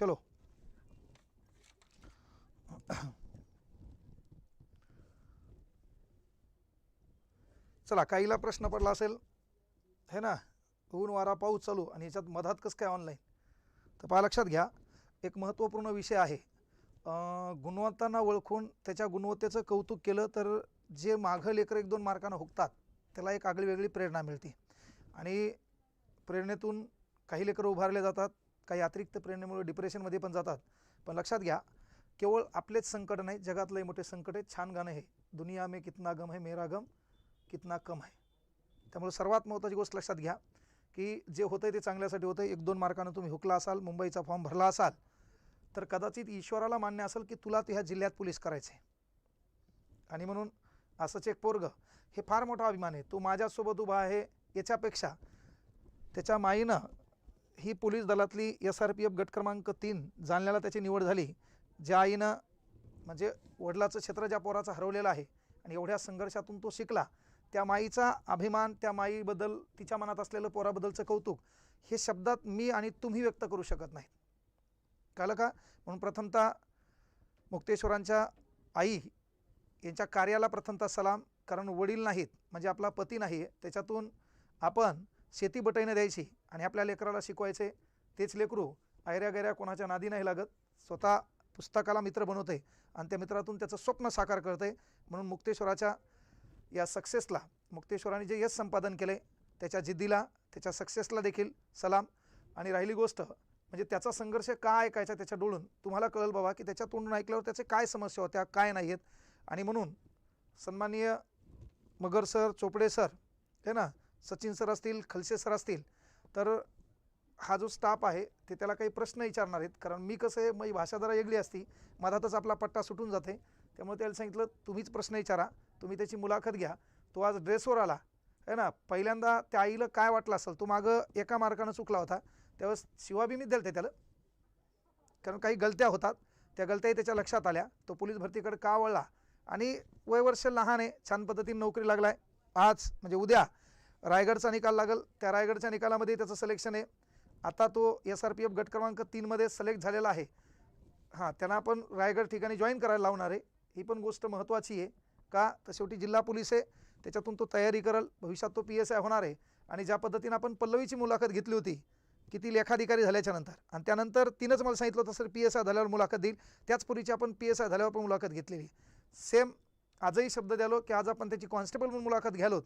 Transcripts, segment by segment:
चलो। चला काहीला प्रश्न पडला असेल हे ना? ऊन वारा पाऊस चालू आणि याच्यात मधात कसं काय ऑनलाईन तर पहा लक्षात घ्या एक महत्त्वपूर्ण विषय आहे. गुणवत्तांना ओळखून त्याच्या गुणवत्तेचं कौतुक केलं तर जे माघं लेकर एक दोन मार्कानं हुकतात त्याला एक आगळी वेगळी प्रेरणा मिळते. आणि प्रेरणेतून काही लेकरं उभारले जातात काही अतिरिक्त प्रेरणेमुळे डिप्रेशनमध्ये पण जातात. पण लक्षात घ्या केवळ आपलेच संकट नाही जगातलंही मोठे संकट आहे. छान गाणं हे दुनिया में कितना गम है मेरा गम कितना कम है. त्यामुळे सर्वात महत्त्वाची गोष्ट लक्षात घ्या की जे होतं आहे ते चांगल्यासाठी होतं आहे एक दोन मार्कानं तुम्ही हुकला असाल मुंबईचा फॉर्म भरला असाल तर कदाचित ईश्वराला मान्य असेल की तुला ते ह्या जिल्ह्यात पोलीस करायचे आणि म्हणून असंच एक पोरग हे फार मोठा अभिमान आहे. तो माझ्यासोबत उभा आहे याच्यापेक्षा त्याच्या माईनं ही पोलीस दलातली एस आर पी एफ गट क्रमांक तीन जालन्याला त्याची निवड झाली. ज्या आईनं म्हणजे वडिलाचं क्षेत्र ज्या पोराचं हरवलेलं आहे आणि एवढ्या संघर्षातून तो शिकला त्या माईचा अभिमान त्या माईबद्दल तिच्या मनात असलेलं पोराबद्दलचं कौतुक हे शब्दात मी आणि तुम्ही व्यक्त करू शकत नाहीत. कळलं का? म्हणून प्रथमतः मुक्तेश्वरांच्या आई यांच्या कार्याला प्रथमतः सलाम कारण वडील नाहीत म्हणजे आपला पती नाही आहे त्याच्यातून आपण शेती बटाईनं द्यायची आणि आपल्या लेकराला शिकवायचे. तेच लेकरू ऐऱ्या गैऱ्या कोणाच्या नादी नाही लागत. स्वतः पुस्तकाला मित्र बनवते आणि त्या मित्रातून त्याचं स्वप्न साकार करते. म्हणून मुक्तेश्वराच्या या सक्सेसला मुक्तेश्वराने जे यश संपादन केले त्याच्या जिद्दीला त्याच्या सक्सेसला देखील सलाम. आणि राहिली गोष्ट म्हणजे त्याचा संघर्ष काय ऐकायचा त्याच्या डोळून? तुम्हाला कळेल बाबा की त्याच्या तोंडून ऐकल्यावर त्याचे काय समस्या होत्या काय नाही आहेत आणि म्हणून सन्माननीय मगर सर चोपडे सर है ना? सचिन सर असतील खलसे सर असतील तर हा जो स्टाफ आहे ते त्याला काही प्रश्न विचारणार आहेत. कारण मी कसं आहे मग भाषा जरा वेगळी असती. मधातच आपला पट्टा सुटून जाते. त्यामुळे त्याला सांगितलं तुम्हीच प्रश्न विचारा. तुम्ही त्याची मुलाखत घ्या. तो आज ड्रेसवर आला. है ना? पहिल्यांदा त्या आईला काय वाटलं असेल? तो मागं एका मार्कानं चुकला होता. त्यावेळेस शिवाबी मी दिलते त्याला. कारण काही गलत्या होतात. त्या गलत्याही त्याच्या लक्षात आल्या. तो पोलीस भरतीकडे का वळला? आणि वय वर्ष लहान आहे. छान पद्धतीने नोकरी लागला आहे आज म्हणजे उद्या रायगडचा निकाल लागेल. त्या रायगडच्या निकालामध्ये त्याचं सिलेक्शन आहे. आता तो एस आर पी एफ गट क्रमांक तीनमध्ये सिलेक्ट झालेला आहे. हां त्यांना आपण रायगड ठिकाणी जॉईन करायला लावणार आहे. ही पण गोष्ट महत्त्वाची आहे. का? तर शेवटी जिल्हा पोलीस आहे. त्याच्यातून तो तयारी करल. भविष्यात तो पी एस आय होणार आहे. आणि ज्या पद्धतीनं आपण पल्लवीची मुलाखत घेतली होती की ती लेखाधिकारी झाल्याच्यानंतर आणि त्यानंतर तिनंच मला सांगितलं होतं सर पी एस आय झाल्यावर मुलाखत देईल. त्याच पूर्वीची आपण पी एस आय झाल्यावर पण मुलाखत घेतलेली सेम आजही शब्द द्यालो की आज आपण त्याची कॉन्स्टेबल म्हणून मुलाखत घ्यालोत.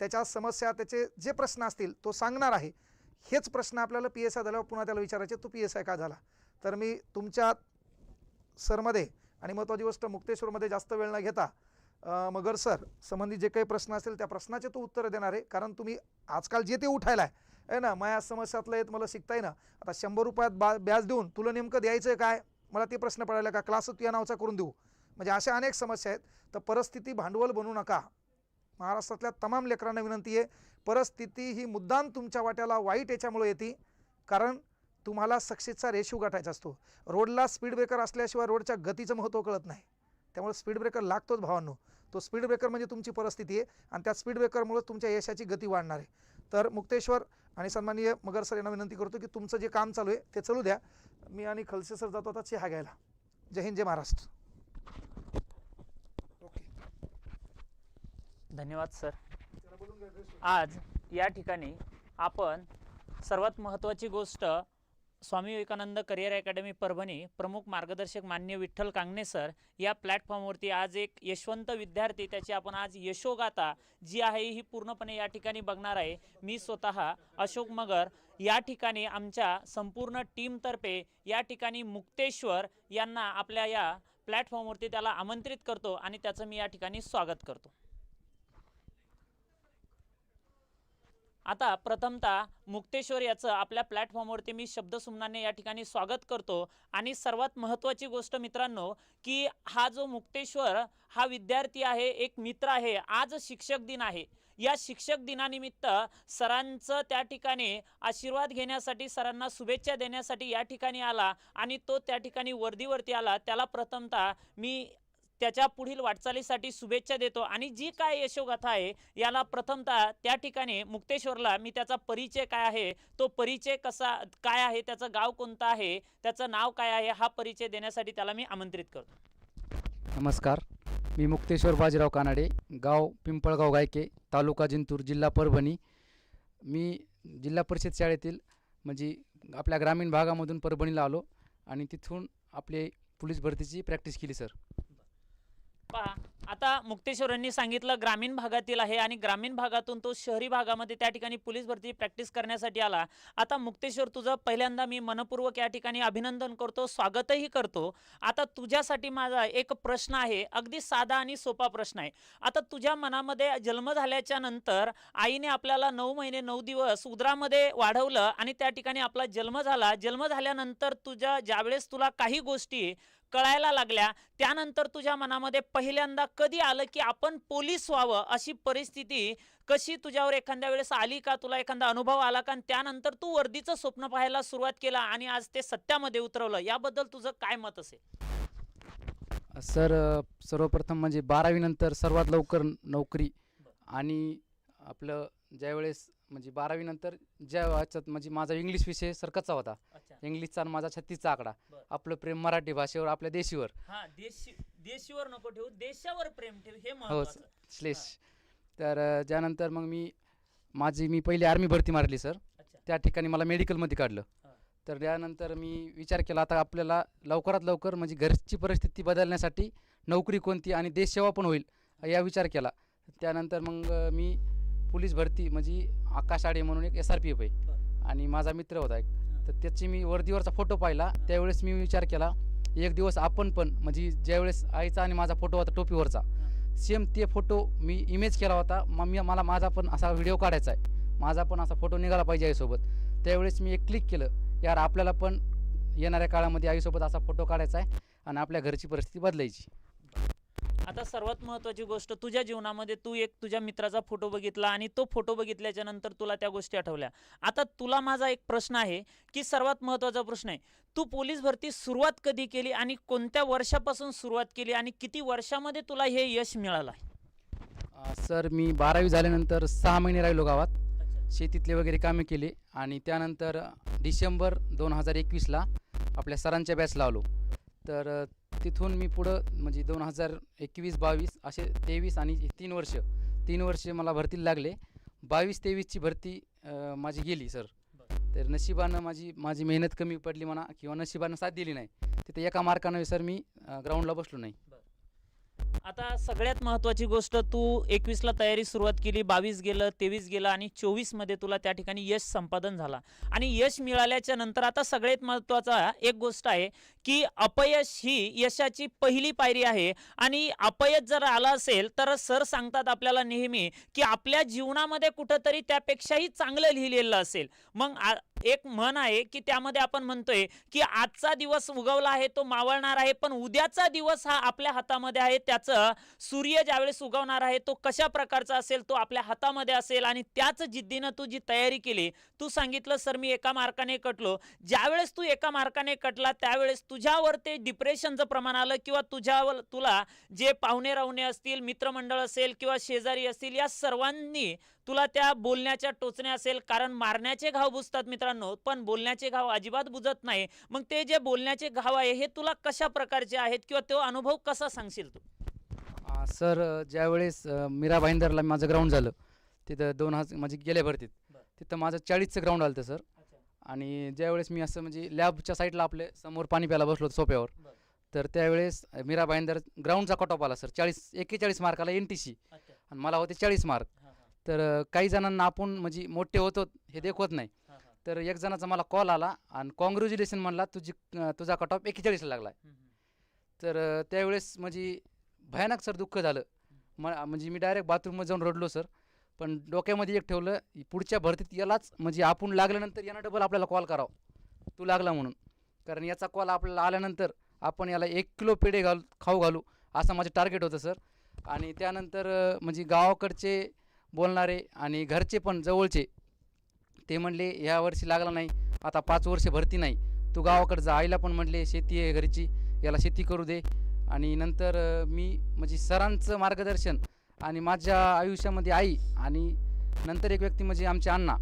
त्याच्या समस्या त्याचे जे प्रश्न असतील तो सांगणार आहे. हेच प्रश्न आपल्याला पी एस आय झाल्यावर पुन्हा त्याला विचारायचे तू पी एस आय का झाला? तर मी तुमच्या सरमध्ये आणि महत्त्वाची गोष्ट मुक्तेश्वरमध्ये जास्त वेळ न घेता मगर सर संबंधी जे काही प्रश्न असतील त्या प्रश्नाचे तो उत्तर देणार आहे. कारण तुम्ही आजकाल जे ते उठायला आहे आहे ना? माया समस्यातलं येत मला शिकता येईना आता शंभर रुपयात बा ब्याज देऊन तुला नेमकं द्यायचं आहे काय? मला ते प्रश्न पडायला का? क्लास तुझ्या नावचा करून देऊ. म्हणजे अशा अनेक समस्या आहेत. तर परिस्थिती भांडवल बनू नका. महाराष्ट्रातल्या तमाम लेकरांना विनंती आहे परिस्थिती ही मुद्दाम तुमच्या वाट्याला वाईट याच्यामुळे येते. कारण तुम्हाला सक्सेसचा रेशो गाठायचा असतो. रोडला स्पीड ब्रेकर असल्याशिवाय रोडच्या गतीचं महत्त्व कळत नाही. त्यामुळे स्पीड ब्रेकर लागतोच भावांनो. तो स्पीड ब्रेकर म्हणजे तुमची परिस्थिती आहे आणि त्या स्पीड ब्रेकरमुळे तुमच्या यशाची गती वाढणार आहे. तर मुक्तेश्वर आणि सन्माननीय मगर सर यांना विनंती करतो की तुमचं जे काम चालू आहे ते चालू द्या. मी आणि खलसे सर जातो आता चहा घ्यायला. जय हिंद जय महाराष्ट्र. धन्यवाद सर. आज या ठिकाणी आपण सर्वात महत्त्वाची गोष्ट स्वामी विवेकानंद करिअर अकॅडमी परभणी प्रमुख मार्गदर्शक मान्य विठ्ठल कांगणे सर या प्लॅटफॉर्मवरती आज एक यशवंत विद्यार्थी त्याची आपण आज यशोगाथा जी आहे ही पूर्णपणे या ठिकाणी बघणार आहे. मी स्वतः अशोक मगर या ठिकाणी आमच्या संपूर्ण टीमतर्फे या ठिकाणी मुक्तेश्वर यांना आपल्या या प्लॅटफॉर्मवरती त्याला आमंत्रित करतो आणि त्याचं मी या ठिकाणी स्वागत करतो. आता प्रथमतः मुक्तेश्वर याचं आपल्या प्लॅटफॉर्मवरती मी शब्दसुमनाने या ठिकाणी स्वागत करतो. आणि सर्वात महत्त्वाची गोष्ट मित्रांनो की हा जो मुक्तेश्वर हा विद्यार्थी आहे एक मित्र आहे आज शिक्षक दिन आहे. या शिक्षक दिनानिमित्त सरांचं त्या ठिकाणी आशीर्वाद घेण्यासाठी सरांना शुभेच्छा देण्यासाठी या ठिकाणी आला आणि तो त्या ठिकाणी वर्दीवरती आला. त्याला प्रथमतः मी त्याच्या पुढील वाटचालीसाठी शुभेच्छा देतो. आणि जी काय यशोगाथा आहे याला प्रथमतः त्या ठिकाणी मुक्तेश्वरला मी त्याचा परिचय काय आहे तो परिचय कसा काय आहे त्याचं गाव कोणतं आहे त्याचं नाव काय आहे हा परिचय देण्यासाठी त्याला मी आमंत्रित करतो. नमस्कार. मी मुक्तेश्वर बाजीराव कानाडे गाव पिंपळगाव गायके तालुका जिंतूर जिल्हा परभणी. मी जिल्हा परिषद शाळेतील म्हणजे आपल्या ग्रामीण भागामधून परभणीला आलो आणि तिथून आपले पोलीस भरतीची प्रॅक्टिस केली सर पहा आता मुक्तेश्वर यांनी सांगितलं ग्रामीण भागातील आहे आणि ग्रामीण भागातून तो शहरी भागामध्ये त्या ठिकाणी पोलीस भरती प्रॅक्टिस करण्यासाठी आला. आता मुक्तेश्वर तुझं पहिल्यांदा मी मनपूर्वक या ठिकाणी अभिनंदन करतो स्वागतही करतो. आता तुझ्यासाठी माझा एक प्रश्न आहे अगदी साधा आणि सोपा प्रश्न आहे. आता तुझ्या मनामध्ये जन्म झाल्याच्यानंतर आईने आपल्याला नऊ महिने नऊ दिवस उदरामध्ये वाढवलं आणि त्या ठिकाणी आपला जन्म झाला. जन्म झाल्यानंतर तुझ्या ज्यावेळेस तुला काही गोष्टी कळायला लागल्या. त्यानंतर तुझ्या मनामध्ये पहिल्यांदा कधी आलं की आपण पोलीस व्हावं अशी परिस्थिती कशी तुझ्यावर एखाद्या वेळेस आली का? तुला एखादा अनुभव आला का? आणि त्यानंतर तू वर्दीचं स्वप्न पाहायला सुरुवात केला आणि आज ते सत्यामध्ये उतरवलं. याबद्दल तुझं काय मत असेल? सर सर्वप्रथम म्हणजे बारावीनंतर सर्वात लवकर नोकरी आणि आपलं ज्यावेळेस म्हणजे बारावीनंतर ज्या ह्याच्यात म्हणजे माझा इंग्लिश विषय सर कच्चा होता. अच्छा. इंग्लिशचा आणि माझा छत्तीसचा आकडा. बरं. आपलं प्रेम मराठी भाषेवर आपल्या देशीवर. हा देशी देशीवर नको ठेवू देशावर प्रेम ठेव हे हो महत्वाचं. श्लेष. तर अ, त्यानंतर मग मी माझी मी पहिली आर्मी भरती मारली सर अच्छा. त्या ठिकाणी मला मेडिकलमध्ये काढलं. हा. तर त्यानंतर मी विचार केला आता आपल्याला लवकरात लवकर म्हणजे घरची परिस्थिती बदलण्यासाठी नोकरी कोणती आणि देशसेवा पण होईल या विचार केला. त्यानंतर मग अ, मी पोलीस भरती म्हणजे आकाश आडे म्हणून एक एस आर पी एफ आहे आणि माझा मित्र होता एक. तर त्याची मी वर्दीवरचा फोटो पाहिला. त्यावेळेस मी विचार केला एक दिवस आपण पण म्हणजे ज्यावेळेस आईचा आणि माझा फोटो होता टोपीवरचा सेम ते फोटो मी इमेज केला होता. मग मला माझा पण असा व्हिडिओ काढायचा आहे. माझा पण असा फोटो निघाला पाहिजे आईसोबत. त्यावेळेस मी एक क्लिक केलं यार आपल्याला पण येणाऱ्या काळामध्ये आईसोबत असा फोटो काढायचा आहे आणि आपल्या घरची परिस्थिती बदलायची. आता सर्वात महत्वाची गोष्ट तुझ्या जीवनामध्ये तू एक तुझ्या मित्राचा फोटो बघितला आणि तो फोटो बघितल्याच्या नंतर तुला त्या गोष्टी आठवल्या. आता तुला माझा एक प्रश्न आहे की सर्वात महत्त्वाचा प्रश्न आहे तू पोलीस भरती सुरुवात कधी केली आणि कोणत्या वर्षापासून सुरुवात केली आणि किती वर्षामध्ये तुला हे यश मिळालं? आहे सर मी बारावी झाल्यानंतर सहा महिने राहिलो गावात. शेतीतले वगैरे कामे केले आणि त्यानंतर डिसेंबर दोन हजार एकवीसला आपल्या सरांच्या बॅच लावलो. तर तिथून मी पुढं म्हणजे दोन हजार एकवीस बावीस असे तेवीस आणि तीन वर्ष तीन वर्ष मला भरतीला लागले. बावीस तेवीसची भरती माझी गेली सर. तर नशिबानं माझी माझी मेहनत कमी पडली म्हणा किंवा नशिबानं साथ दिली नाही तिथे एका मार्कानं सर मी ग्राउंडला बसलो नाही. आता सगळ्यात महत्वाची गोष्ट तू एकवीसला तयारी सुरुवात केली बावीस गेलं तेवीस गेलं आणि चोवीसमध्ये तुला त्या ठिकाणी यश संपादन झाला. आणि यश मिळाल्याच्या नंतर आता सगळ्यात महत्त्वाचा एक गोष्ट आहे की अपयश ही यशाची पहिली पायरी आहे. आणि अपयश जर आलं असेल तर सर सांगतात आपल्याला नेहमी की आपल्या जीवनामध्ये कुठंतरी त्यापेक्षाही चांगलं लिहिलेलं असेल. मग एक म्हण आहे की त्यामध्ये आपण म्हणतोय की आजचा दिवस उगवला आहे तो मावळणार आहे पण उद्याचा दिवस हा आपल्या हातामध्ये आहे त्याचं सूर्य ज्यावेळेस उगवणार आहे तो कशा प्रकारचा असेल तो आपल्या हातामध्ये असेल आणि त्याच जिद्दीनं तू जी तयारी केली तू सांगितलं सर मी एका मार्काने कटलो. ज्यावेळेस तू एका मार्काने कटला त्यावेळेस तुझ्यावर ते डिप्रेशनचं प्रमाण आलं किंवा तुझ्यावर तुला जे पाहुणे राहुणे असतील मित्रमंडळ असेल किंवा शेजारी असतील या सर्वांनी तुला त्या बोलण्याच्या टोचण्या असेल. कारण मारण्याचे घाव बुजतात मित्रांनो पण बोलण्याचे घाव अजिबात बुजत नाही. मग ते जे बोलण्याचे घाव आहे हे तुला कशा प्रकारचे आहेत किंवा तो अनुभव कसा सांगशील तू? सर ज्यावेळेस मीरा भाईंदरला माझं ग्राउंड झालं तिथं दोन हजार म्हणजे गेल्या भरतीत. तिथं माझं चाळीसचं ग्राउंड आलं सर. आणि ज्यावेळेस मी असं म्हणजे लॅबच्या साईडला आपले समोर पाणी प्यायला बसलो होतो सोप्यावर. तर त्यावेळेस मीरा भाईंदर ग्राउंडचा कट ऑफ आला सर. चाळीस एक्केचाळीस मार्काला एन टी सी आणि मला होते चाळीस मार्क. तर काही जणांना आपण म्हणजे मोठे होतो हे देखवत नाही. तर एक जणाचा मला कॉल आला आणि कॉंग्रॅच्युलेशन म्हणला तुझी तुझा कट ऑफ एक्केचाळीसला लागला तर त्यावेळेस म्हणजे भयानक सर दुःख झालं. म म्हणजे मी डायरेक्ट बाथरूममध्ये जाऊन रडलो सर. पण डोक्यामध्ये एक ठेवलं पुढच्या भरतीत यालाच म्हणजे आपण लागल्यानंतर यानं डबल आपल्याला कॉल करावं. तू लागला म्हणून. कारण याचा कॉल आपल्याला आल्यानंतर आपण याला एक किलो पेढे घाल खाऊ घालू असं माझं टार्गेट होतं सर. आणि त्यानंतर म्हणजे गावाकडचे बोलणारे आणि घरचे पण जवळचे ते म्हणले ह्या वर्षी लागला नाही आता पाच वर्ष भरती नाही. तू गावाकडे जा. आईला पण म्हणले शेती आहे घरची याला शेती करू दे. आणि नंतर मी म्हणजे सरांचं मार्गदर्शन आणि माझ्या आयुष्यामध्ये आई आणि नंतर एक व्यक्ती म्हणजे आमचे अण्णा.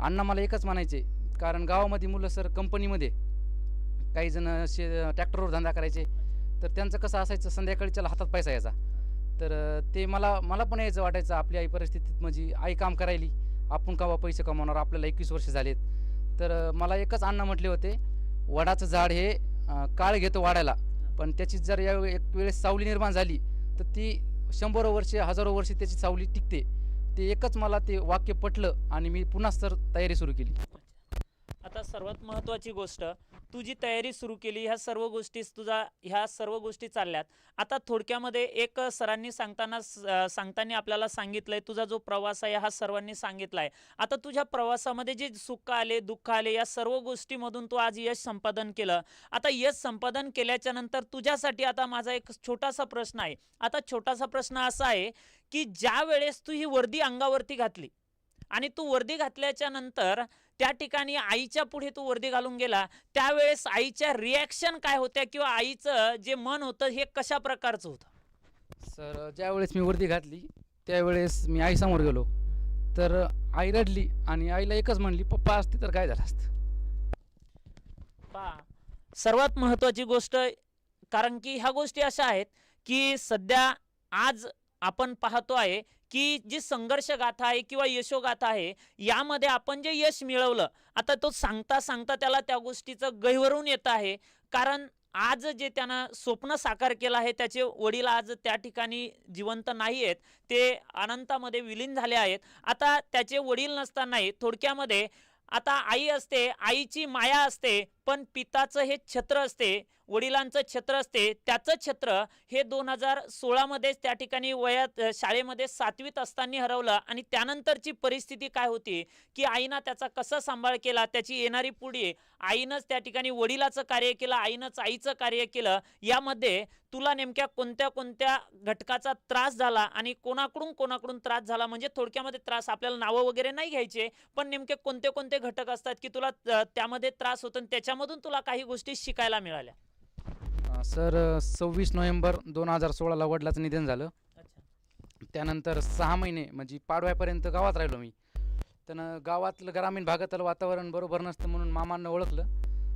अण्णा मला एकच म्हणायचे कारण गावामध्ये मुलं सर कंपनीमध्ये काही जण शे ट्रॅक्टरवर धंदा करायचे. तर त्यांचं कसं असायचं संध्याकाळच्याला हातात पैसा यायचा. तर ते मला मला पण यायचं वाटायचं आपली आई परिस्थितीत म्हणजे आई काम करायली. आपण कवा पैसे कमावणार? आपल्याला एकवीस वर्ष झालेत. तर मला एकच अण्णा म्हटले होते वडाचं झाड हे काळ घेतो वाढायला. पण त्याची जर या एक वेळेस सावली निर्माण झाली तर ती शंभर वर्षे हजारो वर्षे त्याची सावली टिकते. ते एकच मला ते वाक्य पटलं आणि मी पुन्हा सर तयारी सुरू केली. सर्वात महत्त्वाची गोष्ट तू जी तयारी सुरू केली ह्या सर्व गोष्टीस तुझा ह्या सर्व गोष्टी चालल्यात. आता थोडक्यामध्ये एक सरांनी सांगताना सांगताना आपल्याला सांगितलंय तुझा जो प्रवास आहे हा सर्वांनी सांगितलाय. आता तुझ्या प्रवासामध्ये जे सुख आले दुःख आले या सर्व गोष्टीमधून तू आज यश संपादन केलं. आता यश संपादन केल्याच्यानंतर तुझ्यासाठी आता माझा एक छोटासा प्रश्न आहे. आता छोटासा प्रश्न असा आहे की ज्या वेळेस तू ही वर्दी अंगावरती घातली आणि तू वर्दी घातल्याच्या नंतर त्या ठिकाणी आईच्या पुढे तू वर्दी घालून गेला त्यावेळेस आईच्या रिॲक्शन काय होत्या किंवा आईचं जे मन होतं हे कशा प्रकारचं होतं? सर ज्यावेळेस मी वर्दी घातली त्यावेळेस मी आईसमोर गेलो. तर आई रडली आणि आईला एकच म्हणली पप्पा असते तर काय झालं असतं? पहा सर्वात महत्वाची गोष्ट कारण की ह्या गोष्टी अशा आहेत की सध्या आज आपण पाहतो आहे की जी संघर्ष गाथा आहे किंवा यशोगाथा आहे यामध्ये आपण जे यश मिळवलं आता तो सांगता सांगता त्याला त्या गोष्टीचं गहिवरून येत आहे. कारण आज जे त्यानं स्वप्न साकार केलं आहे त्याचे वडील आज त्या ठिकाणी जिवंत नाही आहेत ते अनंतामध्ये विलीन झाले आहेत. आता त्याचे वडील नसतानाही थोडक्यामध्ये आता आई असते आईची माया असते पण पिताचं हे छत्र असते वडिलांचं क्षेत्र असते त्याचं क्षेत्र हे दोन हजार सोळामध्येच त्या ठिकाणी वयात शाळेमध्ये सातवीत असताना हरवलं आणि त्यानंतरची परिस्थिती काय होती की आईनं त्याचा कसा सांभाळ केला त्याची येणारी पुढे आईनंच त्या ठिकाणी वडिलाचं कार्य केलं आईनंच आईचं कार्य केलं यामध्ये तुला नेमक्या कोणत्या कोणत्या घटकाचा त्रास झाला आणि कोणाकडून कोणाकडून त्रास झाला? म्हणजे थोडक्यामध्ये त्रास आपल्याला नावं वगैरे नाही घ्यायचे पण नेमके कोणते कोणते घटक असतात की तुला त्यामध्ये त्रास होतो आणि त्याच्यामधून तुला काही गोष्टी शिकायला मिळाल्या? अं, सर सव्वीस नोव्हेंबर दोन हजार सोळाला वडिलाचं निधन झालं. त्यानंतर सहा महिने म्हणजे पाडव्यापर्यंत गावात राहिलो मी. त्यानं गावातलं ग्रामीण भागातलं वातावरण बरोबर नसतं म्हणून मामांना ओळखलं.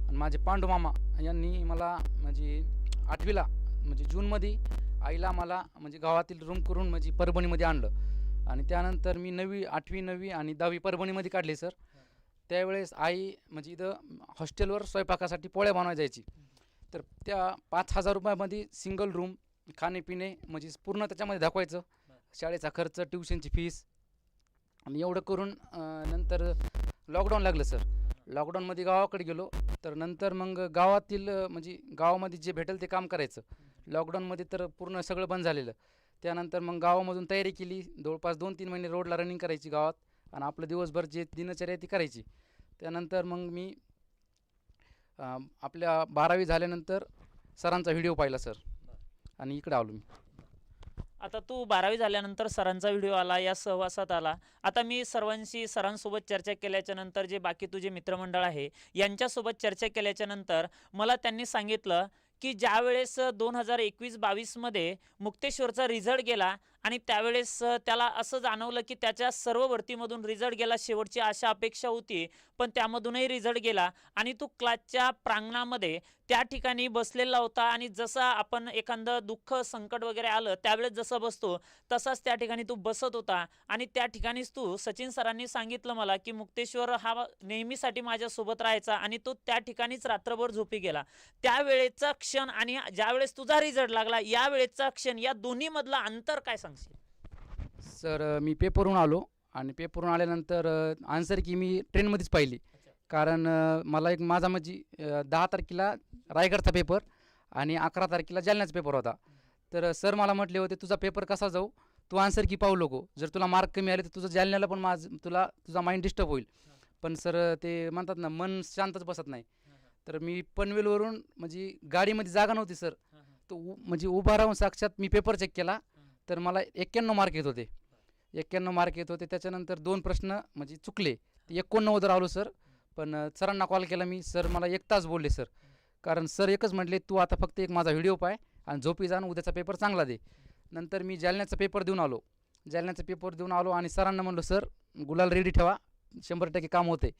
आणि माझे पांडू मामा यांनी मला म्हणजे आठवीला म्हणजे जूनमध्ये आईला मला म्हणजे गावातील रूम करून म्हणजे परभणीमध्ये आणलं. आणि त्यानंतर मी नववी आठवी नववी आणि दहावी परभणीमध्ये काढली सर. त्यावेळेस आई म्हणजे इथं हॉस्टेलवर स्वयंपाकासाठी पोळ्या बनवायला जायची. तर त्या पाच हजार रुपयामध्ये सिंगल रूम खाणेपिणे म्हणजे पूर्ण त्याच्यामध्ये दाखवायचं. शाळेचा खर्च ट्युशनची फीस आणि एवढं करून नंतर लॉकडाऊन लागलं सर लॉकडाऊनमध्ये गावाकडे गेलो. तर नंतर मग गावातील म्हणजे गावामध्ये जे भेटेल ते काम करायचं. लॉकडाऊनमध्ये तर पूर्ण सगळं बंद झालेलं. त्यानंतर मग गावामधून तयारी केली. जवळपास दोन तीन महिने रोडला रनिंग करायची गावात. आणि आपलं दिवसभर जे दिनचर्या ती करायची. त्यानंतर मग मी आपल्या बारावी झाल्यानंतर सरांचा व्हिडिओ पाहिला सर. आणि इकडे आलो मी. आता तू बारावी झाल्यानंतर सरांचा व्हिडिओ आला या सहवासात आला. आता मी सर्वांशी सरांसोबत चर्चा केल्याच्यानंतर जे बाकी तुझे मित्रमंडळ आहे यांच्यासोबत चर्चा केल्याच्यानंतर मला त्यांनी सांगितलं की ज्या वेळेस दोन हजार एकवीस बावीसमध्ये मुक्तेश्वरचा रिझल्ट गेला आणि त्यावेळेस त्याला असं जाणवलं की त्याच्या सर्व भरतीमधून रिझल्ट गेला शेवटची आशा अपेक्षा होती पण त्यामधूनही रिझल्ट गेला आणि तो क्लासच्या प्रांगणामध्ये त्या ठिकाणी बसलेला होता आणि जसा आपण एखादं दुःख संकट वगैरे आलं त्यावेळेस जसं बसतो तसाच त्या ठिकाणी तू बसत होता आणि त्या ठिकाणीच तू सचिन सरांनी सांगितलं मला की मुक्तेश्वर हा नेहमीसाठी माझ्यासोबत राहायचा आणि तो त्या ठिकाणीच रात्रभर झोपी गेला. त्यावेळेचा क्षण आणि ज्यावेळेस तुझा रिझल्ट लागला यावेळेचा क्षण या दोन्हीमधला अंतर काय सांगशील? सर मी पेपरहून आलो आणि पेपरहून आल्यानंतर आन्सर की मी ट्रेनमध्येच पाहिली. कारण मला एक माझा म्हणजे दहा तारखेला रायगडचा पेपर आणि अकरा तारखेला जालन्याचा पेपर होता. तर सर मला म्हटले होते तुझा पेपर कसा जाऊ? तू आन्सर की पाहू नको. जर तुला मार्क कमी आले तर तुझं जालन्याला पण माझ तुला तुझा माइंड डिस्टर्ब होईल. पण सर ते म्हणतात ना मन शांतच बसत नाही. तर मी पनवेलवरून म्हणजे गाडीमध्ये जागा नव्हती सर. तो उ- म्हणजे उभा राहून साक्षात मी पेपर चेक केला. तर मला एक्क्याण्णव मार्क येत होते. एक्क्याण्णव मार्क येत होते. त्याच्यानंतर दोन प्रश्न म्हणजे चुकले. एकोणनव्वद एकोणनव्वदवर आलो सर पण सरांना कॉल केला मी. सर मला एक तास बोलले सर कारण सर एकच म्हटले तू आता फक्त एक माझा व्हिडिओ पाय आणि झोपी जाण उद्याचा पेपर चांगला दे. नंतर मी जालन्याचा पेपर देऊन आलो. जालन्याचा पेपर देऊन आलो आणि सरांना म्हणलो सर गुलाल रेडी ठेवा. शंभर टक्के काम होते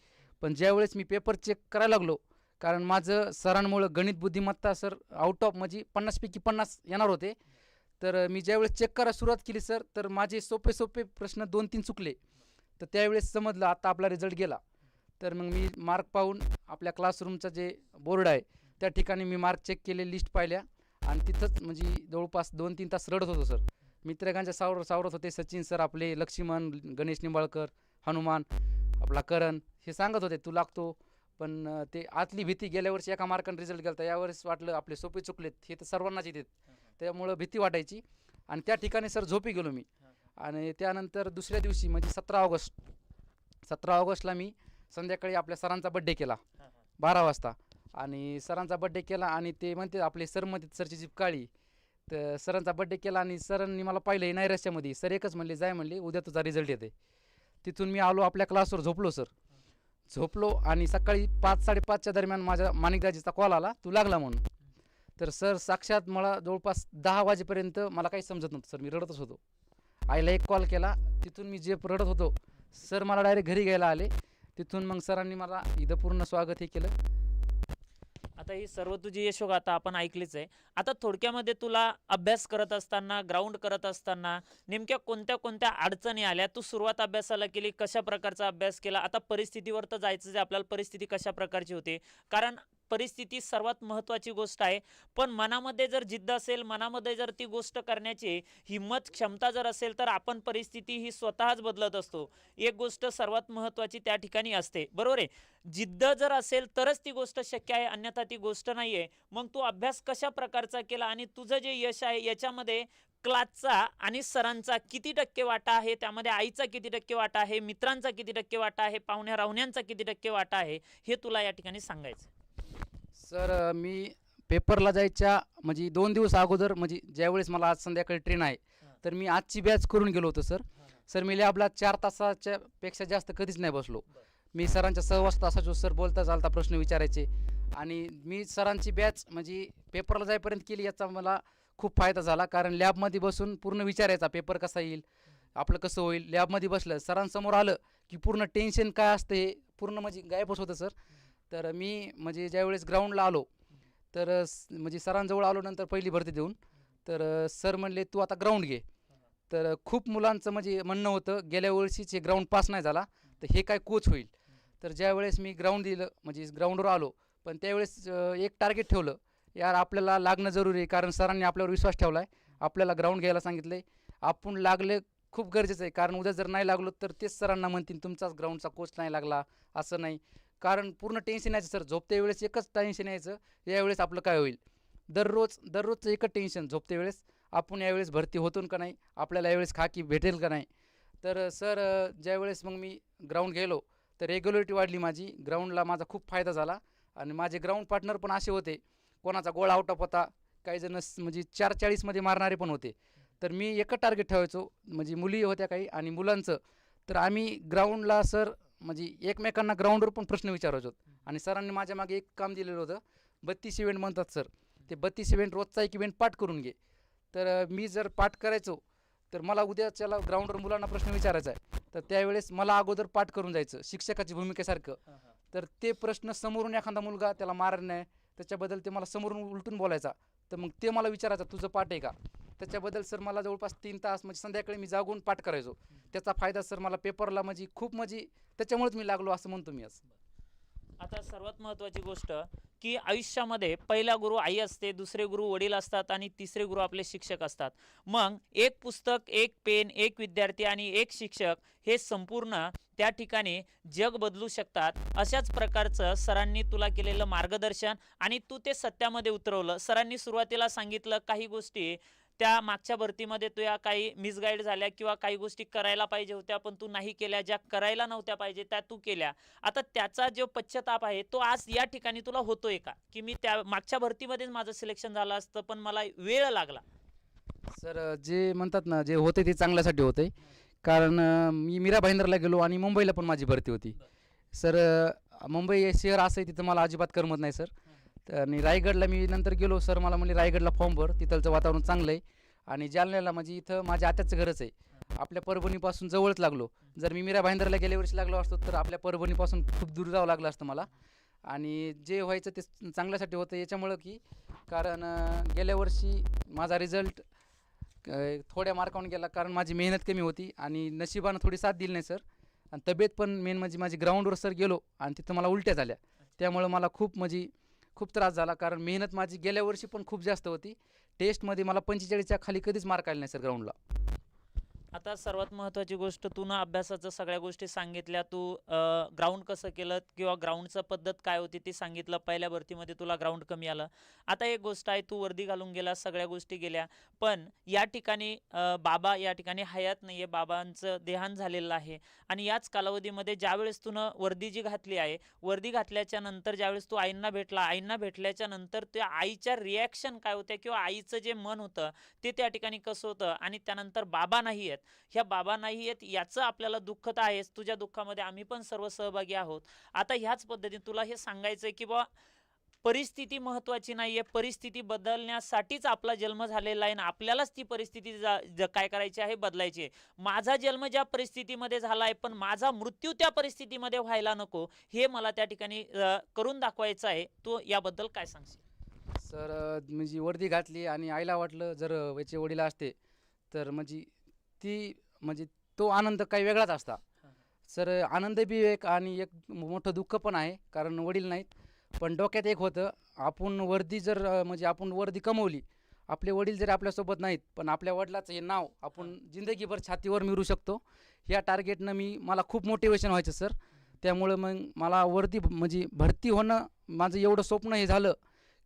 पण ज्यावेळेस मी पेपर चेक करायला लागलो कारण माझं सरांमुळं गणित बुद्धिमत्ता सर आउट ऑफ म्हणजे पन्नासपैकी पन्नास येणार होते. तर मी ज्यावेळेस चेक करायला सुरुवात केली सर तर माझे सोपे सोपे प्रश्न दोन तीन चुकले. तर त्यावेळेस समजलं आता आपला रिझल्ट गेला. तर मग मी मार्क पाहून आपल्या क्लासरूमचं जे बोर्ड आहे त्या ठिकाणी मी मार्क चेक केले लिस्ट पाहिल्या. आणि तिथंच म्हणजे जवळपास दोन तीन तास रडत होतो सर मित्रगांच्या सावर सावरत होते सचिन सर आपले लक्ष्मण गणेश निंबाळकर हनुमान आपला करण हे सांगत होते तू लागतो पण ते आतली भीती गेल्या वर्षी एका मार्काने रिझल्ट गेला यावेळेस वाटलं आपले सोपे चुकलेत. हे तर सर्वांनाच येतात. त्यामुळं भीती वाटायची. आणि त्या ठिकाणी सर झोपी गेलो मी. आणि त्यानंतर दुसऱ्या दिवशी म्हणजे सतरा ऑगस्ट सतरा ऑगस्टला मी संध्याकाळी आपल्या सरांचा बड्डे केला. बारा वाजता. आणि सरांचा बड्डे केला आणि ते म्हणते आपले सर म्हणते सरची जीप काळी. तर सरांचा बड्डे केला आणि सरांनी मला पाहिलं नाही रस्त्यामध्ये. सर एकच म्हणले जाय म्हणले उद्या तुझा रिझल्ट येते तिथून मी आलो आपल्या क्लासवर झोपलो सर. झोपलो आणि सकाळी पाच साडेपाचच्या दरम्यान माझ्या माणिकदाजीचा कॉल आला. तू लागला म्हणून. तर सर साक्षात मला जवळपास दहा वाजेपर्यंत मला काही समजत नव्हतं. सर मी रडतच होतो. आईला एक कॉल केला. तिथून मी जे रडत होतो सर मला डायरेक्ट घरी घ्यायला आले. तिथून मग सरांनी मला इथं पूर्ण स्वागत हे केलं. आता ही सर्व तुझी यशोगाथा आपण ऐकलीच आहे. आता थोडक्यामध्ये तुला अभ्यास करत असताना ग्राउंड करत असताना नेमक्या कोणत्या कोणत्या अडचणी आल्या? तू सुरुवात अभ्यासाला केली कशा प्रकारचा अभ्यास केला? आता परिस्थितीवर तर जायचं जे आपल्याला परिस्थिती कशा प्रकारची होती? कारण परिस्थिती सर्वात महत्त्वाची गोष्ट आहे. पण मनामध्ये जर जिद्द असेल मनामध्ये जर ती गोष्ट करण्याची हिंमत क्षमता जर असेल तर आपण परिस्थिती ही स्वतःच बदलत असतो. एक गोष्ट सर्वात महत्त्वाची त्या ठिकाणी असते. बरोबर आहे? जिद्द जर असेल तरच ती गोष्ट शक्य आहे अन्यथा ती गोष्ट नाही आहे मग तू अभ्यास कशा प्रकारचा केला आणि तुझं जे यश आहे याच्यामध्ये क्लासचा आणि सरांचा किती टक्के वाटा आहे? त्यामध्ये आईचा किती टक्के वाटा आहे? मित्रांचा किती टक्के वाटा आहे? पाहुण्या राहुण्यांचा किती टक्के वाटा आहे? हे तुला या ठिकाणी सांगायचं सर मी पेपरला जायच्या म्हणजे दोन दिवस अगोदर म्हणजे ज्यावेळेस मला आज संध्याकाळी ट्रेन आहे तर मी आजची बॅच करून गेलो होतो सर. सर मी लॅबला चार तासाच्या पेक्षा जास्त कधीच नाही बसलो. मी सरांच्या सहवास तासाचो सर बोलता चालता प्रश्न विचारायचे. आणि मी सरांची बॅच म्हणजे पेपरला जाईपर्यंत केली याचा मला खूप फायदा झाला. कारण लॅबमध्ये बसून पूर्ण विचारायचा पेपर कसा येईल आपलं कसं होईल. लॅबमध्ये बसलं सरांसमोर आलं की पूर्ण टेन्शन काय असतं हे पूर्ण म्हणजे गायबच होतं सर. तर मी म्हणजे ज्यावेळेस ग्राउंडला आलो तर म्हणजे सरांजवळ आलो नंतर पहिली भरती देऊन तर सर म्हणले तू आता ग्राउंड घे. तर खूप मुलांचं म्हणजे म्हणणं होतं गेल्या वर्षीचे ग्राउंड पास नाही झाला तर हे काय कोच होईल? तर ज्यावेळेस मी ग्राउंड दिलं म्हणजे ग्राउंडवर आलो पण त्यावेळेस एक टार्गेट ठेवलं यार आपल्याला लागणं जरुरी आहे कारण सरांनी आपल्यावर विश्वास ठेवला आहे आपल्याला ग्राउंड घ्यायला सांगितलं आहे आपण लागले खूप गरजेचं आहे कारण उद्या जर नाही लागलो तर तेच सरांना म्हणतील तुमचाच ग्राउंडचा कोच नाही लागला असं नाही. कारण पूर्ण टेन्शन यायचं सर झोपते वेळेस एकच टेन्शन यायचं यावेळेस आपलं काय होईल? दररोज दररोजचं एकच टेन्शन झोपते वेळेस आपण यावेळेस भरती होतून का नाही? आपल्याला यावेळेस खाकी भेटेल का नाही? तर सर ज्यावेळेस मग मी ग्राउंड गेलो तर रेग्युलरिटी वाढली माझी. ग्राउंडला माझा खूप फायदा झाला. आणि माझे ग्राउंड पार्टनर पण असे होते. कोणाचा गोळ आउट ऑफ होता. काही जण म्हणजे चार चाळीसमध्ये मारणारे पण होते. तर मी एकच टार्गेट ठेवायचो. म्हणजे मुली होत्या काही आणि मुलांचं. तर आम्ही ग्राउंडला सर म्हणजे एकमेकांना ग्राउंडवर पण प्रश्न विचारायचो आणि सरांनी माझ्या मागे एक काम दिलेलं होतं. बत्तीस इव्हेंट म्हणतात सर. ते बत्तीस इव्हेंट रोजचा एक इव्हेंट पाठ करून घे. तर मी जर पाठ करायचो तर मला उद्याच्याला ग्राउंडवर मुलांना प्रश्न विचारायचा आहे. तर त्यावेळेस मला अगोदर पाठ करून जायचं शिक्षकाची भूमिकेसारखं. तर ते प्रश्न समोरून एखादा मुलगा त्याला मार नाही. त्याच्याबद्दल ते मला समोरून उलटून बोलायचा. तर मग ते मला विचारायचं तुझं पाठ आहे का? त्याच्याबद्दल सर मला जवळपास तीन तास म्हणजे संध्याकाळी मी जागून पाठ करायचो. त्याचा फायदा सर मला पेपरला म्हणजे खूप म्हणजे त्याच्यामुळेच मी लागलो असं म्हणतो मी असं आता सर्वात महत्त्वाची गोष्ट की आयुष्यामध्ये पहिला गुरु आई असते दुसरे गुरु वडील असतात आणि तिसरे गुरु आपले शिक्षक असतात. मग एक पुस्तक एक पेन एक विद्यार्थी आणि एक शिक्षक हे संपूर्ण त्या ठिकाणी जग बदलू शकतात. अशाच प्रकारचं सरांनी तुला केलेलं मार्गदर्शन आणि तू ते सत्यामध्ये उतरवलं. सरांनी सुरुवातीला सांगितलं काही गोष्टी त्या मागच्या भरतीमध्ये तुया काही मिसगाईड झाल्या किंवा काही गोष्टी करायला पाहिजे होत्या पण तू नाही केल्या. ज्या करायला नव्हत्या पाहिजे त्या तू केल्या. आता त्याचा जो पश्चाताप आहे तो आज या ठिकाणी तुला होतोय का? की मी त्या मागच्या भरतीमध्येच माझं सिलेक्शन झालं असतं पण मला वेळ लागला. सर जे म्हणतात ना जे होते ते चांगल्यासाठी होते. कारण मी मीरा भाईंदरला गेलो आणि मुंबईला पण माझी भरती होती. सर मुंबई हे शहर असं आहे तिथं मला अजिबात करमत नाही सर. आणि रायगडला मी नंतर गेलो. सर मला म्हणले रायगडला फॉर्म भर तिथलचं वातावरण चांगलं आहे आणि जालन्याला म्हणजे इथं माझ्या आत्याचं घरच आहे. आपल्या परभणीपासून जवळच लागलो. जर मी मीरा भाईंदरला गेल्या वर्षी लागलो असतो तर आपल्या परभणीपासून खूप दूर जावं लागलं असतं मला. आणि जे व्हायचं ते चांगल्यासाठी होतं याच्यामुळं की कारण गेल्या वर्षी माझा रिझल्ट थोड्या मार्कावून गेला कारण माझी मेहनत कमी होती आणि नशिबानं थोडी साथ दिली नाही सर. आणि तब्येत पण मेन म्हणजे माझी ग्राउंडवर सर गेलो आणि तिथं मला उलट्या झाल्या. त्यामुळं मला खूप म्हणजे खूप त्रास झाला कारण मेहनत माझी गेल्या वर्षी पण खूप जास्त होती. टेस्टमध्ये मला पंचेचाळीसच्या खाली कधीच मार्क आले नाही सर ग्राउंडला आता सर्वात महत्त्वाची गोष्ट तू ना अभ्यासाचं सगळ्या गोष्टी सांगितल्या तू ग्राउंड कसं केलं किंवा ग्राउंडचं पद्धत काय होती ती सांगितलं पहिल्या भरतीमध्ये तुला ग्राउंड कमी आलं. आता एक गोष्ट आहे तू वर्दी घालून गेला सगळ्या गोष्टी गेल्या पण या ठिकाणी बाबा या ठिकाणी हयात नाही आहे बाबांचं देहान झालेलं आहे. आणि याच कालावधीमध्ये ज्यावेळेस तू वर्दी जी घातली आहे वर्दी घातल्याच्या नंतर ज्यावेळेस तू आईंना भेटला आईंना भेटल्याच्या नंतर त्या आईच्या रिॲक्शन काय होत्या किंवा आईचं जे मन होतं ते त्या ठिकाणी कसं होतं आणि त्यानंतर बाबा नाही आहेत ह्या बाबा नाही आहेत याचं आपल्याला दुःख तर आहेच. तुझ्या दुःखामध्ये आम्ही पण सर्व सहभागी आहोत. आता ह्याच पद्धतीने तुला हे सांगायचं आहे की बा परिस्थिती महत्वाची नाही आहे परिस्थिती बदलण्यासाठीच आपला जन्म झालेला आहे आणि आपल्यालाच ती परिस्थिती जा- काय करायची आहे? बदलायची आहे. माझा जन्म ज्या परिस्थितीमध्ये झाला आहे पण माझा मृत्यू त्या परिस्थितीमध्ये व्हायला नको हे मला त्या ठिकाणी करून दाखवायचं आहे. तू याबद्दल काय सांगशील? सर म्हणजे वर्दी घातली आणि आईला वाटलं जर याचे वडील असते तर म्हणजे ती म्हणजे तो आनंद काही वेगळाच असता. सर आनंद बी एक आणि एक मोठं दुःख पण आहे कारण वडील नाहीत. पण डोक्यात एक होतं आपण वर्दी जर म्हणजे आपण वर्दी कमवली आपले वडील जरी आपल्यासोबत नाहीत पण आपल्या वडिलाचं हे नाव आपण जिंदगीभर छातीवर मिळू शकतो. या टार्गेटनं मी मला खूप मोटिवेशन व्हायचं सर. त्यामुळं मग मला वर्दी म्हणजे भरती होणं माझं एवढं स्वप्न हे झालं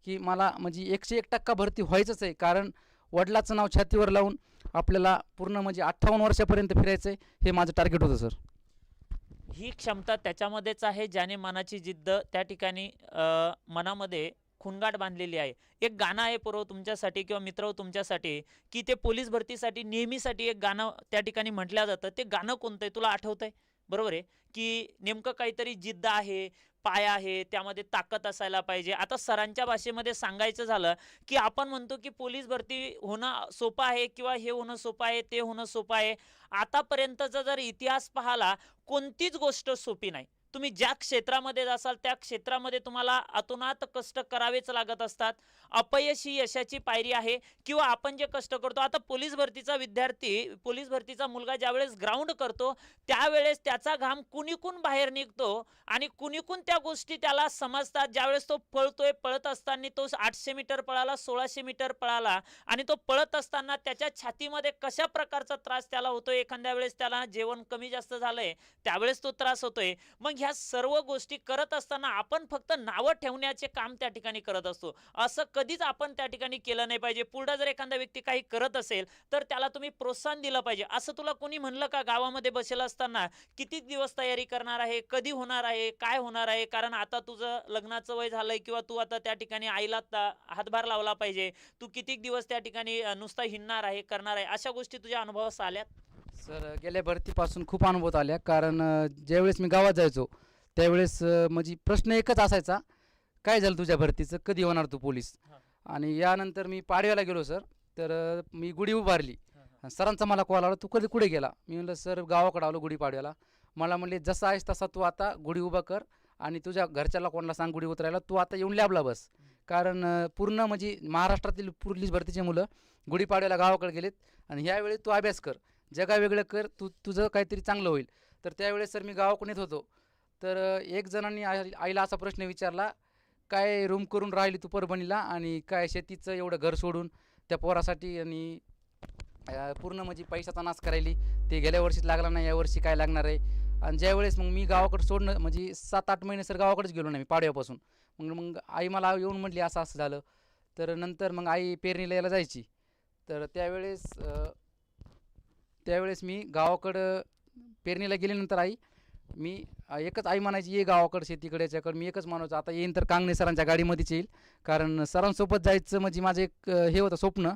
की मला म्हणजे एकशे एक टक्का भरती व्हायचंच आहे कारण वडिलाचं नाव छातीवर लावून आपल्याला पूर्ण म्हणजे अठ्ठावन्न वर्षापर्यंत फिरायचं आहे हे माझं टार्गेट होतं सर ही क्षमता त्याच्यामध्येच आहे ज्याने मनाची जिद्द त्या ठिकाणी मनामध्ये खुणगाट बांधलेली आहे. एक गाणं आहे पूर्व तुमच्यासाठी किंवा मित्र तुमच्यासाठी की ते पोलीस भरतीसाठी नेहमीसाठी एक गाणं त्या ठिकाणी म्हटलं जातं. ते गाणं कोणतं आहे तुला आहे बरोबर आहे? की नेमकं काहीतरी जिद्द आहे पाय आहे त्यामध्ये ताकद असायला पाहिजे. आता सरांच्या भाषेमध्ये सांगायचं झालं की आपण म्हणतो की पोलीस भरती होणं सोपं आहे किंवा हे होणं सोपं आहे ते होणं सोपं आहे. आतापर्यंतचा जर इतिहास पाहिला कोणतीच गोष्ट सोपी नाही. तुम्ही ज्या क्षेत्रामध्ये जासाल त्या क्षेत्रामध्ये तुम्हाला अतोनात कष्ट करावेच लागत असतात. अपयश ही यशाची पायरी आहे किंवा आपण जे कष्ट करतो आता पोलीस भरतीचा विद्यार्थी पोलीस भरतीचा मुलगा ज्यावेळेस ग्राउंड करतो त्यावेळेस त्याचा घाम कुणीकून बाहेर निघतो आणि कुणीकून त्या गोष्टी त्याला समजतात. ज्यावेळेस तो पळतोय पळत असताना तो आठशे मीटर पळाला सोळाशे मीटर पळाला आणि तो पळत असताना त्याच्या छातीमध्ये कशा प्रकारचा त्रास त्याला होतोय? एखाद्या वेळेस त्याला जेवण कमी जास्त झालंय त्यावेळेस तो त्रास होतोय. मग ह्या सर्व गोष्टी करत असताना आपण फक्त नावं ठेवण्याचे काम त्या ठिकाणी करत असतो. असं कधीच आपण त्या ठिकाणी केलं नाही पाहिजे. पुढं जर एखादा व्यक्ती काही करत असेल तर त्याला तुम्ही प्रोत्साहन दिलं पाहिजे. असं तुला कोणी म्हणलं का गावामध्ये बसेल असताना किती दिवस तयारी करणार आहे कधी होणार आहे काय होणार आहे? कारण आता तुझं लग्नाचं वय झालंय किंवा तू आता त्या ठिकाणी आईला हातभार लावला पाहिजे. तू किती दिवस त्या ठिकाणी नुसता हिंडणार आहे करणार आहे? अशा गोष्टी तुझ्या अनुभवास आल्यात? सर गेल्या भरतीपासून खूप अनुभव आल्या. कारण ज्यावेळेस मी गावात जायचो त्यावेळेस म्हणजे प्रश्न एकच असायचा काय झालं तुझ्या भरतीचं? कधी होणार तू पोलीस. आणि यानंतर मी पाडव्याला गेलो सर. तर मी गुढी उभारली. सरांचा मला कॉल आला तू कधी कुठे गेला? मी म्हणलं सर गावाकडे आलो गुढी पाडव्याला. मला म्हणले जसा आहेस तसा तू आता गुढी उभा कर आणि तुझ्या घरच्याला कोणाला सांग गुढी उतरायला तू आता येऊन लॅबला बस. कारण पूर्ण म्हणजे महाराष्ट्रातील पोलीस भरतीचे मुलं गुढीपाडव्याला गावाकडे गेलेत आणि ह्यावेळी तू अभ्यास कर. जगा वेगळं कर तू तुझं काहीतरी चांगलं होईल. तर त्यावेळेस सर मी गावाकडून येत होतो. तर एक जणांनी आई आईला असा प्रश्न विचारला काय रूम करून राहिली तू परभणीला आणि काय शेतीचं एवढं घर सोडून त्या पोरासाठी आणि पूर्ण म्हणजे पैशाचा नाश करायली. ते गेल्या वर्षीच लागला नाही या वर्षी काय लागणार आहे? आणि ज्यावेळेस मग मी गावाकडे सोडणं म्हणजे सात आठ महिने सर गावाकडेच गेलो नाही मी पाडव्यापासून. मग मग आई मला येऊन म्हटली असं असं झालं. तर नंतर मग आई पेरणीला यायला जायची. तर त्यावेळेस त्यावेळेस मी गावाकडं पेरणीला गेल्यानंतर आई मी एकच आई म्हणायची ये गावाकडं शेतीकडे याच्याकडे. मी एकच म्हणायचो आता येईन तर कांगणे सरांच्या गाडीमध्येच येईल. कारण सरांसोबत जायचं म्हणजे माझं एक हे होतं स्वप्न.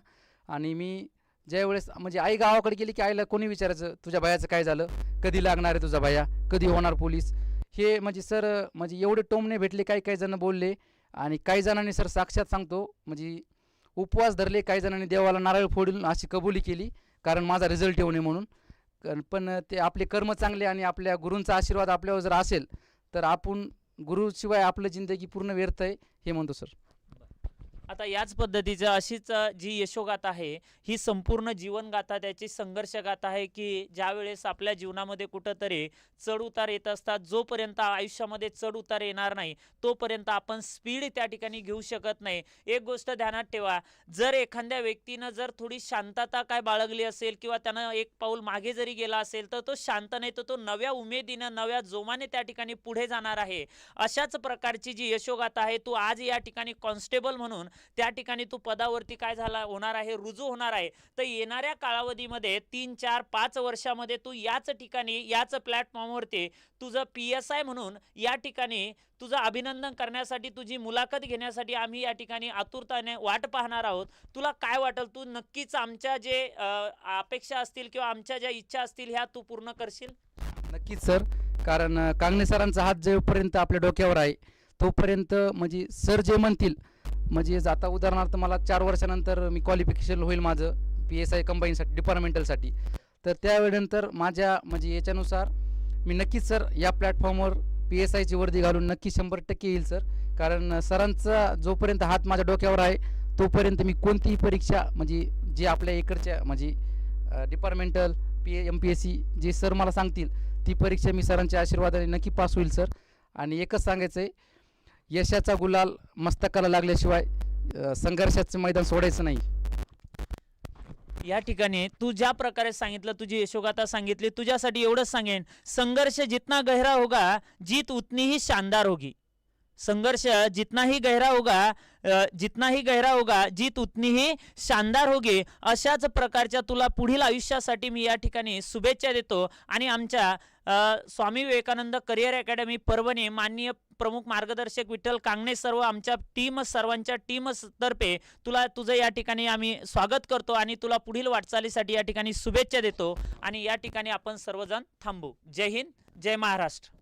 आणि मी ज्यावेळेस म्हणजे आई गावाकडे गेली की आईला कोणी विचारायचं तुझ्या बायाचं काय झालं? कधी लागणार आहे तुझा बाया? कधी होणार पोलीस? हे म्हणजे सर म्हणजे एवढे टोमणे भेटले काही काही जण बोलले. आणि काही जणांनी सर साक्षात सांगतो म्हणजे उपवास धरले काही जणांनी देवाला नारळ फोडून अशी कबुली केली. कारण माझा रिझल्ट येऊ नये म्हणून. पण ते आपले कर्म चांगले आणि आपल्या गुरूंचा आशीर्वाद आपल्यावर जर असेल तर आपण गुरुशिवाय आपलं जिंदगी पूर्ण व्यर्थ आहे हे म्हणतो सर. आता याच पद्धतीचं अशीच जी यशोगाथा आहे ही संपूर्ण जीवनगाथा त्याची संघर्षगाथा आहे की ज्या वेळेस आपल्या जीवनामध्ये कुठंतरी चढउतार येत असतात जोपर्यंत आयुष्यामध्ये चढउतार येणार नाही तोपर्यंत आपण स्पीड त्या ठिकाणी घेऊ शकत नाही. एक गोष्ट ध्यानात ठेवा जर एखाद्या व्यक्तीनं जर थोडी शांतता काय बाळगली असेल किंवा त्यानं एक पाऊल मागे जरी गेला असेल तर तो शांत नाही तर तो नव्या उमेदीनं नव्या जोमाने त्या ठिकाणी पुढे जाणार आहे. अशाच प्रकारची जी यशोगाथा आहे तू आज या ठिकाणी कॉन्स्टेबल म्हणून त्या ठिकाणी तू पदावरती काय झाला होणार आहे रुजू होणार आहे. तर येणाऱ्या कालावधीमध्ये तीन चार पाच वर्षामध्ये तू याच ठिकाणी याच प्लॅटफॉर्मवरती तुझं पी एस आय म्हणून या ठिकाणी तुझं अभिनंदन करण्यासाठी तुझी मुलाखत घेण्यासाठी आम्ही या ठिकाणी आतुरताने वाट पाहणार आहोत. तुला काय वाटेल? तू नक्कीच आमच्या जे अपेक्षा असतील किंवा आमच्या ज्या इच्छा असतील ह्या तू पूर्ण करशील? नक्कीच सर. कारण कांगणे सरांचा हात जोपर्यंत आपल्या डोक्यावर आहे तोपर्यंत म्हणजे सर जे म्हणतील म्हणजे आता उदाहरणार्थ मला चार वर्षानंतर मी क्वालिफिकेशन होईल माझं पी एस आय कंबाईनसाठी डिपार्टमेंटलसाठी तर त्यावेळेनंतर माझ्या म्हणजे याच्यानुसार मी नक्कीच सर या प्लॅटफॉर्मवर पी एस आयची वर्दी घालून नक्की शंभर टक्के येईल सर. कारण सरांचा जोपर्यंत हात माझ्या डोक्यावर आहे तोपर्यंत मी कोणतीही परीक्षा म्हणजे जे आपल्या इकडच्या म्हणजे departmental P M P S C जे सर मला सांगतील ती परीक्षा मी सरांच्या आशीर्वादाने नक्की पास होईल सर. आणि एकच सांगायचं आहे यशाचा गुलाल मस्तकाला लागल्याशिवाय संघर्षाचं मैदान सोडायचं नाही. या ठिकाणी तू ज्या प्रकारे सांगितलं तुझी यशोगाथा सांगितली तुझ्यासाठी एवढंच सांगेन. संघर्ष जितना गहरा होगा जीत उतनी ही शानदार होगी. संघर्ष जितना ही गहरा होगा जितना ही गहरा होगा जीत उतनी ही शानदार होगी. अशाच प्रकारच्या तुला पुढील आयुष्यासाठी मी या ठिकाणी शुभेच्छा देतो. आणि आमच्या स्वामी विवेकानंद करिअर अकॅडमी परभणी माननीय प्रमुख मार्गदर्शक विठ्ठल कांगणे सर्व आमच्या टीम सर्वांच्या टीम तर्फे तुला तुझं या ठिकाणी आम्ही स्वागत करतो आणि तुला पुढील वाटचालीसाठी या ठिकाणी शुभेच्छा देतो. आणि या ठिकाणी आपण सर्वजण थांबू. जय हिंद जय महाराष्ट्र.